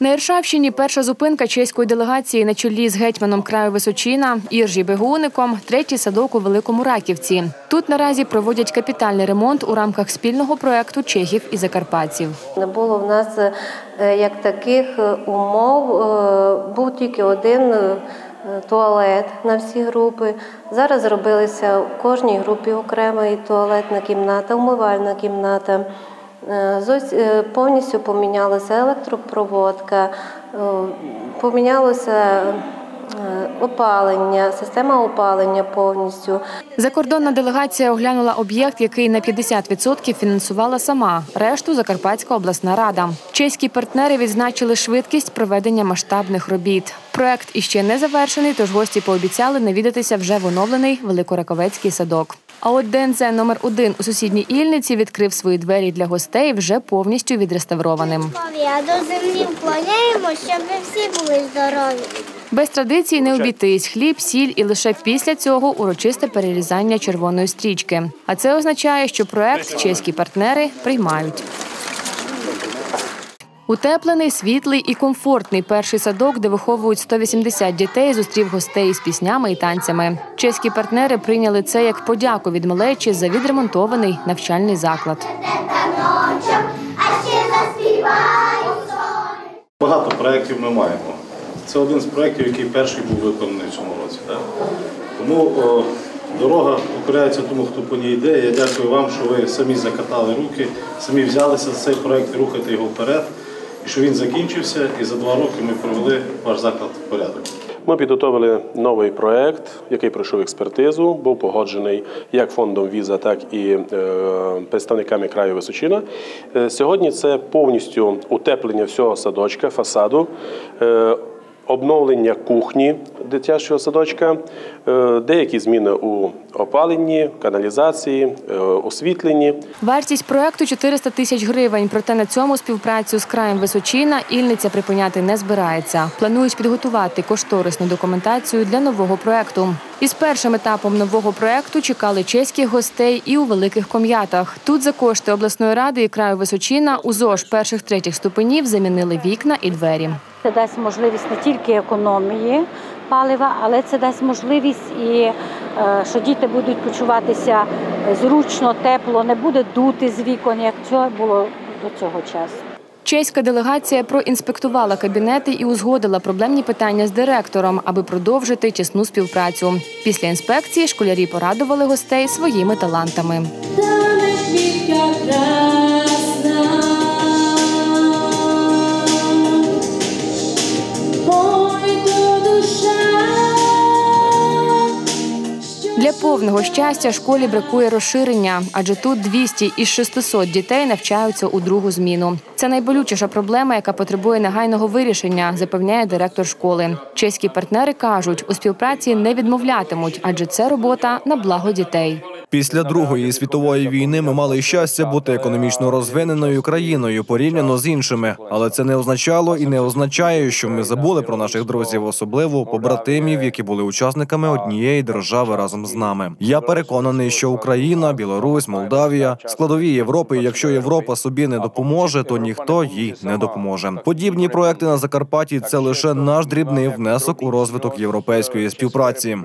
На Іршавщині перша зупинка чеської делегації на чолі з гетьманом краю Височина Іржі Бегуником, третій садок у Великому Раківці. Тут наразі проводять капітальний ремонт у рамках спільного проекту чехів і закарпатців. Не було в нас е, як таких е, умов. Е, Був тільки один туалет на всі групи. Зараз зробилися в кожній групі окрема і туалетна кімната, умивальна кімната. Е, е, Повністю помінялася електропроводка, е, помінялося опалення, система опалення повністю. Закордонна делегація оглянула об'єкт, який на 50% фінансувала сама. Решту Закарпатська обласна рада. Чеські партнери відзначили швидкість проведення масштабних робіт. Проект іще не завершений, тож гості пообіцяли навідатися вже в оновлений Великораковецький садок. А от ДНЦ номер 1 у сусідній Ільниці відкрив свої двері для гостей вже повністю відреставрованим. А до землі вклоняємо, щоб ви всі були здорові. Без традицій не обійтись хліб, сіль і лише після цього урочисте перерізання червоної стрічки. А це означає, що проект чеські партнери приймають. Утеплений, світлий і комфортний перший садок, де виховують 180 дітей, зустрів гостей із піснями і танцями. Чеські партнери прийняли це як подяку від малечі за відремонтований навчальний заклад. Багато проєктів ми маємо. Це один з проєктів, який перший був виконаний в цьому році. Тому дорога покоряється тому, хто по ній йде. Я дякую вам, що ви самі закатали руки, самі взялися за цей проєкт рухати його вперед. І що він закінчився, і за два роки ми провели ваш заклад в порядок. Ми підготовили новий проект, який пройшов експертизу, був погоджений як фондом Віза, так і е, представниками краю Височина. Е, сьогодні це повністю утеплення всього садочка, фасаду. Обновлення кухні дитячого садочка, е, деякі зміни у опаленні, каналізації, е, освітленні. Вартість проекту 400 тисяч гривень. Проте на цьому співпрацю з краєм Височина Ільниця припиняти не збирається. Планують підготувати кошторисну документацію для нового проекту. Із першим етапом нового проекту чекали чеських гостей і у великих ком'ятах. Тут за кошти обласної ради і краю Височина у ЗОЖ перших третіх ступенів замінили вікна і двері. Це дасть можливість не тільки економії палива, але це дасть можливість і е, що діти будуть почуватися зручно, тепло, не буде дути з вікон, як це було до цього часу. Чеська делегація проінспектувала кабінети і узгодила проблемні питання з директором, аби продовжити тісну співпрацю. Після інспекції школярі порадували гостей своїми талантами. Повного щастя школі бракує розширення, адже тут 200 із 600 дітей навчаються у другу зміну. Це найболючіша проблема, яка потребує негайного вирішення, запевняє директор школи. Чеські партнери кажуть, у співпраці не відмовлятимуть, адже це робота на благо дітей. Після Другої світової війни ми мали щастя бути економічно розвиненою країною порівняно з іншими, але це не означало і не означає, що ми забули про наших друзів, особливо побратимів, які були учасниками однієї держави разом з нами. Я переконаний, що Україна, Білорусь, Молдавія складові Європи. і Якщо Європа собі не допоможе, то ніхто їй не допоможе. Подібні проекти на Закарпатті це лише наш дрібний внесок у розвиток європейської співпраці.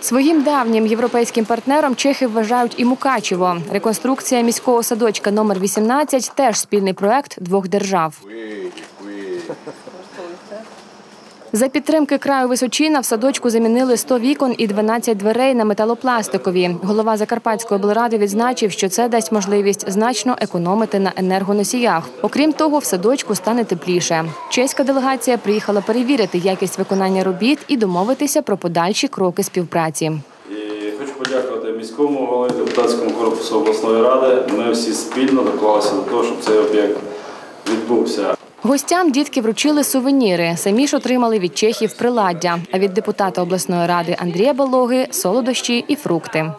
Своїм давнім європейським партнером чехи вважають і Мукачево. Реконструкція міського садочка номер 18 – теж спільний проект двох держав. За підтримки краю Височина в садочку замінили 100 вікон і 12 дверей на металопластикові. Голова Закарпатської облради відзначив, що це дасть можливість значно економити на енергоносіях. Окрім того, в садочку стане тепліше. Чеська делегація приїхала перевірити якість виконання робіт і домовитися про подальші кроки співпраці. І хочу подякувати міському голові, депутатському корпусу обласної ради. Ми всі спільно доклалися до того, щоб цей об'єкт відбувся. Гостям дітки вручили сувеніри. Самі ж отримали від чехів приладдя, а від депутата обласної ради Андрія Балоги солодощі і фрукти.